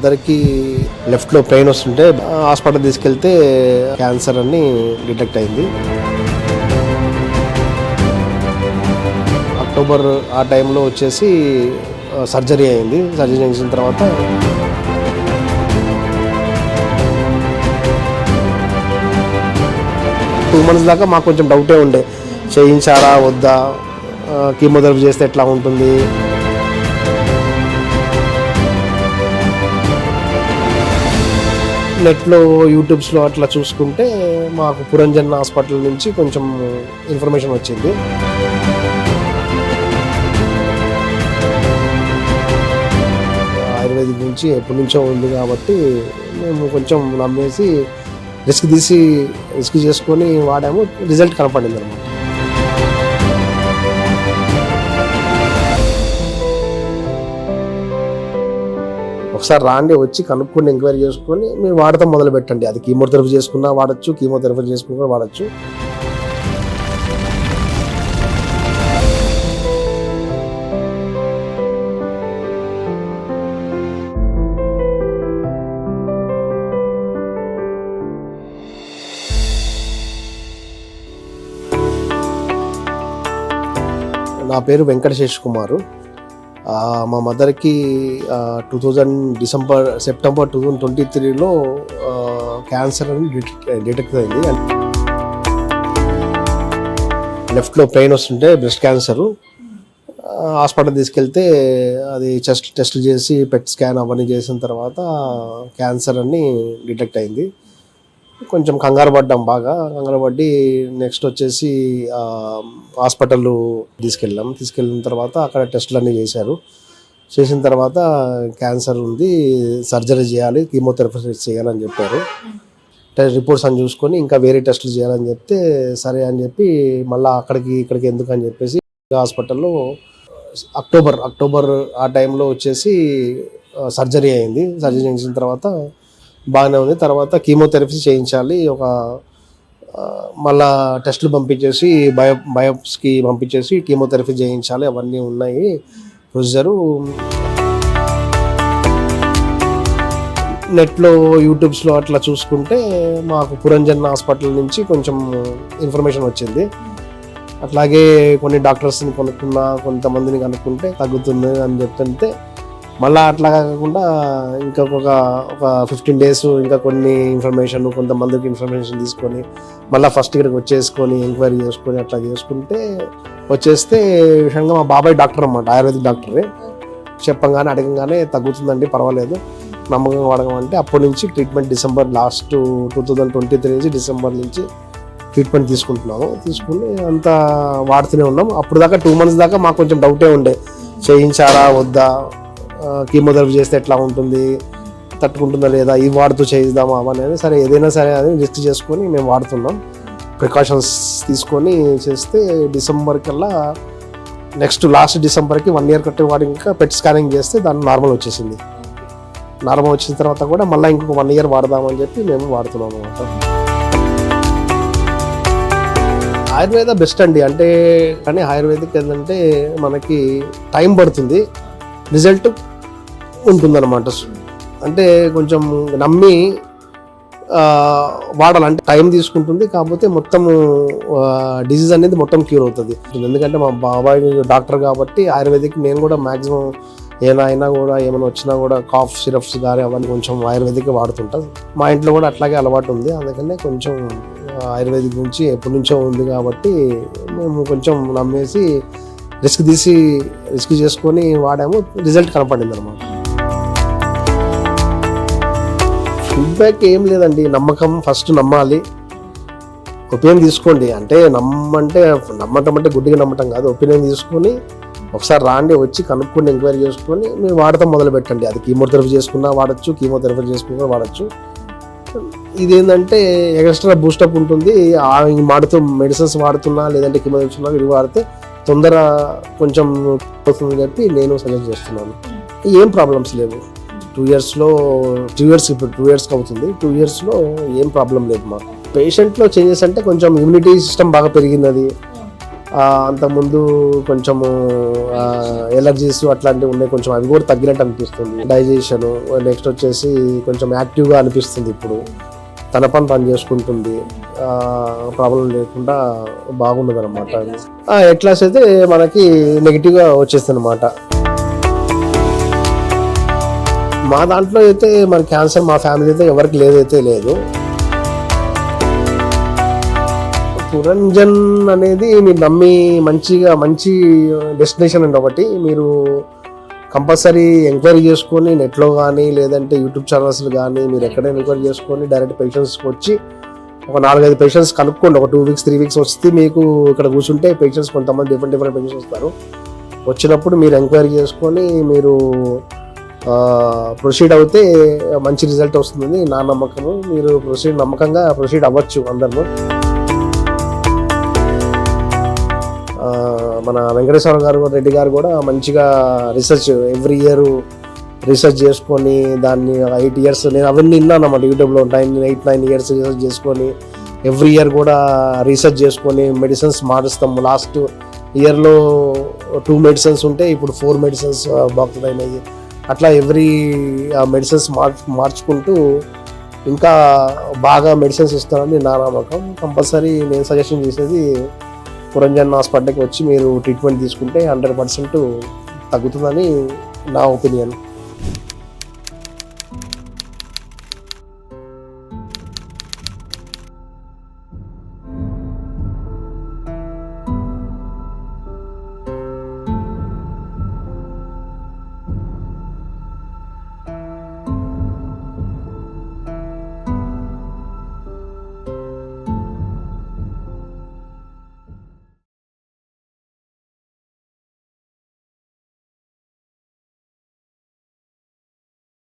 మదర్కి లెఫ్ట్లో పెయిన్ వస్తుంటే హాస్పిటల్ తీసుకెళ్తే క్యాన్సర్ అని డిటెక్ట్ అయింది. అక్టోబర్ ఆ టైంలో వచ్చేసి సర్జరీ అయింది. సర్జరీ చేసిన తర్వాత టూ మంత్స్ దాకా మాకు కొంచెం డౌటే ఉండే. చేయించారా వద్దా? కీమోథెరపీ చేస్తే ఎట్లా ఉంటుంది? నెట్లో యూట్యూబ్స్లో అట్లా చూసుకుంటే మాకు పురంజన్ హాస్పిటల్ నుంచి కొంచెం ఇన్ఫర్మేషన్ వచ్చింది. ఆయుర్వేదిక్ నుంచి ఎప్పటి నుంచో ఉంది కాబట్టి మేము కొంచెం నమ్మేసి రిస్క్ తీసి రిస్క్ చేసుకొని వాడాము. రిజల్ట్ కనపడింది అనమాట ఒకసారి రాండి వచ్చి కనుక్కొని ఎంక్వైరీ చేసుకొని మీరు వాడటం మొదలు పెట్టండి అది కీమోథెరపీ చేసుకున్నా వాడచ్చు కీమోథెరపీ చేసుకున్నా వాడచ్చు. నా పేరు వెంకటశేష్ కుమారు. మా మదర్కి two thousand December September two thousand twenty త్రీలో క్యాన్సర్ అని డిటెక్ట్ అయింది. లెఫ్ట్లో పెయిన్ వస్తుంటే బ్రెస్ట్ క్యాన్సరు. హాస్పిటల్ తీసుకెళ్తే అది చెస్ట్ టెస్ట్ చేసి పెట్ స్కాన్ అవన్నీ చేసిన తర్వాత క్యాన్సర్ అని డిటెక్ట్ అయింది. కొంచెం కంగారు పడ్డాం బాగా. కంగారు పడ్డి నెక్స్ట్ వచ్చేసి హాస్పిటల్ తీసుకెళ్ళాం. తీసుకెళ్ళిన తర్వాత అక్కడ టెస్టులు అన్నీ చేశారు. చేసిన తర్వాత క్యాన్సర్ ఉంది సర్జరీ చేయాలి కీమోథెరపీ చేయాలని చెప్పారు. టెస్ట్ రిపోర్ట్స్ అని చూసుకొని ఇంకా వేరే టెస్టులు చేయాలని చెప్తే సరే అని చెప్పి మళ్ళీ అక్కడికి ఇక్కడికి ఎందుకు అని చెప్పేసి హాస్పిటల్లో అక్టోబర్ అక్టోబర్ ఆ టైంలో వచ్చేసి సర్జరీ అయింది. సర్జరీ చేసిన తర్వాత బాగానే ఉంది. తర్వాత కీమోథెరపీ చేయించాలి. ఒక మళ్ళా టెస్టులు పంపించేసి బయో బయోప్స్కి పంపించేసి కీమోథెరపీ చేయించాలి. అవన్నీ ఉన్నాయి. ప్రొసీజరు. నెట్లో యూట్యూబ్స్లో అట్లా చూసుకుంటే మాకు పురంజన్ హాస్పిటల్ నుంచి కొంచెం ఇన్ఫర్మేషన్ వచ్చింది. అట్లాగే కొన్ని డాక్టర్స్ని కొనుక్కున్నా కొంతమందిని కనుక్కుంటే తగ్గుతుంది అని చెప్తుంటే మళ్ళీ అట్లా కాకుండా ఇంకొక ఒక ఫిఫ్టీన్ డేస్ ఇంకా కొన్ని ఇన్ఫర్మేషన్ కొంతమందికి ఇన్ఫర్మేషన్ తీసుకొని మళ్ళీ ఫస్ట్ ఇక్కడికి వచ్చేసుకొని ఎంక్వైరీ చేసుకొని అట్లా చేసుకుంటే వచ్చేస్తే విషయంగా మా బాబాయ్ డాక్టర్ అన్నమాట ఆయుర్వేదిక్ డాక్టరే. చెప్పంగానే అడగంగానే తగ్గుతుందండి పర్వాలేదు. నమ్మకంగా వాడకమంటే అప్పటి నుంచి treatment December last two thousand twenty three నుంచి డిసెంబర్ నుంచి ట్రీట్మెంట్ తీసుకుంటున్నాము. తీసుకుని అంతా వాడుతూనే ఉన్నాం అప్పుడు దాకా టూ మంత్స్ దాకా మాకు కొంచెం డౌటే ఉండే. చేయించాలా వద్దా? కీమోథెరపీ చేస్తే ఎట్లా ఉంటుంది? తట్టుకుంటుందా లేదా? ఇది వాడుతూ చేయిద్దామా? అనేది సరే ఏదైనా సరే అని రిస్క్ చేసుకొని మేము వాడుతున్నాం. ప్రికాషన్స్ తీసుకొని చేస్తే డిసెంబర్ కల్లా నెక్స్ట్ లాస్ట్ డిసెంబర్కి వన్ ఇయర్ కట్టి వాడి ఇంకా పెట్ స్కానింగ్ చేస్తే దాన్ని నార్మల్ వచ్చేసింది. నార్మల్ వచ్చిన తర్వాత కూడా మళ్ళీ ఇంకొక వన్ ఇయర్ వాడదామని చెప్పి మేము వాడుతున్నాం అనమాట ఆయుర్వేద బెస్ట్ అండి. అంటే కానీ ఆయుర్వేదిక్ ఏంటంటే మనకి టైం పడుతుంది. రిజల్ట్ ఉంటుందన్నమాట. అంటే కొంచెం నమ్మి వాడాలంటే టైం తీసుకుంటుంది కాకపోతే మొత్తం డిసీజ్ అనేది మొత్తం క్యూర్ అవుతుంది. ఎందుకంటే మా బాబాయ్ డాక్టర్ కాబట్టి ఆయుర్వేదిక్ నేను కూడా మ్యాక్సిమం ఏమైనా అయినా కూడా ఏమైనా వచ్చినా కూడా కాఫ్ సిరప్స్ కానీ అవన్నీ కొంచెం ఆయుర్వేదిక్ వాడుతుంటా. మా ఇంట్లో కూడా అట్లాగే అలవాటు ఉంది. అందుకనే కొంచెం ఆయుర్వేదిక్ నుంచి ఎప్పటి నుంచో ఉంది కాబట్టి మేము కొంచెం నమ్మేసి రిస్క్ తీసి రిస్క్ చేసుకొని వాడాము. రిజల్ట్ కనపడింది అనమాట ఇంపాక్ట్ ఏం లేదండి నమ్మకం ఫస్ట్ నమ్మాలి. ఒపీనియన్ తీసుకోండి. అంటే నమ్మంటే నమ్మటం అంటే గుడ్డిగా నమ్మటం కాదు. ఒపీనియన్ తీసుకొని ఒకసారి రాండి వచ్చి కనుక్కొని ఎంక్వైరీ చేసుకొని మీరు వాడటం మొదలు పెట్టండి. అది కీమోథెరపీ చేసుకున్నా వాడచ్చు కీమోథెరపీ చేసుకున్నా వాడచ్చు. ఇదేంటంటే ఎక్స్ట్రా బూస్టప్ ఉంటుంది. ఆ వాడుతూ మెడిసిన్స్ వాడుతున్నా లేదంటే కీమోథెరపీ ఇది వాడితే తొందర కొంచెం వస్తుందని చెప్పి నేను సజెస్ట్ చేస్తున్నాను. ఏం ప్రాబ్లమ్స్ లేవు. టూ ఇయర్స్లో టూ ఇయర్స్ ఇప్పుడు టూ ఇయర్స్కి అవుతుంది. టూ ఇయర్స్లో ఏం ప్రాబ్లం లేదు మాకు. పేషెంట్లో చేంజెస్ అంటే కొంచెం ఇమ్యూనిటీ సిస్టమ్ బాగా పెరిగింది అది ఆ, అంతకుముందు కొంచెము ఎలర్జీస్ అట్లాంటివి ఉన్నాయి కొంచెం అవి కూడా తగ్గినట్టు అనిపిస్తుంది. డైజెషన్ నెక్స్ట్ వచ్చేసి కొంచెం యాక్టివ్గా అనిపిస్తుంది ఇప్పుడు. తన పని తను చేసుకుంటుంది. ప్రాబ్లం లేకుండా బాగున్నది అనమాట ఎట్లాస్ అయితే మనకి నెగిటివ్గా వచ్చేస్తుంది అనమాట మా దాంట్లో అయితే మన క్యాన్సర్ మా ఫ్యామిలీ అయితే ఎవరికి లేదైతే లేదు. పురంజన్ అనేది మీరు నమ్మి మంచిగా మంచి డెస్టినేషన్ అండి ఒకటి. మీరు కంపల్సరీ ఎంక్వైరీ చేసుకొని నెట్లో కానీ లేదంటే యూట్యూబ్ ఛానల్స్ కానీ మీరు ఎక్కడైనా ఎంక్వైరీ చేసుకొని డైరెక్ట్ పేషెంట్స్కి వచ్చి ఒక నాలుగైదు పేషెంట్స్ కనుక్కోండి. ఒక టూ వీక్స్ త్రీ వీక్స్ వస్తే మీకు ఇక్కడ కూర్చుంటే పేషెంట్స్ కొంతమంది డిఫరెంట్ డిఫరెంట్ పేషెంట్స్ వస్తారు. వచ్చినప్పుడు మీరు ఎంక్వైరీ చేసుకొని మీరు ప్రొసీడ్ అవుతే మంచి రిజల్ట్ వస్తుందని నా నమ్మకము. మీరు ప్రొసీడ్ నమ్మకంగా ప్రొసీడ్ అవ్వచ్చు అందరూ మన వెంకటేశ్వర గారు రెడ్డి గారు కూడా మంచిగా రీసెర్చ్ ఎవ్రీ ఇయర్ రీసెర్చ్ చేసుకొని దాన్ని ఎయిట్ ఇయర్స్ నేను అవన్నీ విన్నాను అన్నమాట యూట్యూబ్లో nine eight nine years research చేసుకొని ఎవ్రీ ఇయర్ కూడా రీసెర్చ్ చేసుకొని మెడిసిన్స్ మారుస్తాము. లాస్ట్ ఇయర్లో టూ మెడిసిన్స్ ఉంటే ఇప్పుడు ఫోర్ మెడిసిన్స్ బాక్స్ అయినాయి అట్లా ఎవ్రీ మెడిసిన్స్ మార్చ్ మార్చుకుంటూ ఇంకా బాగా మెడిసిన్స్ ఇస్తారని నా నమ్మకం. కంపల్సరీ నేను సజెషన్ చేసేది పురంజన్ హాస్పిటల్కి వచ్చి మీరు ట్రీట్మెంట్ తీసుకుంటే హండ్రెడ్ పర్సెంట్ తగ్గుతుందని నా ఒపీనియన్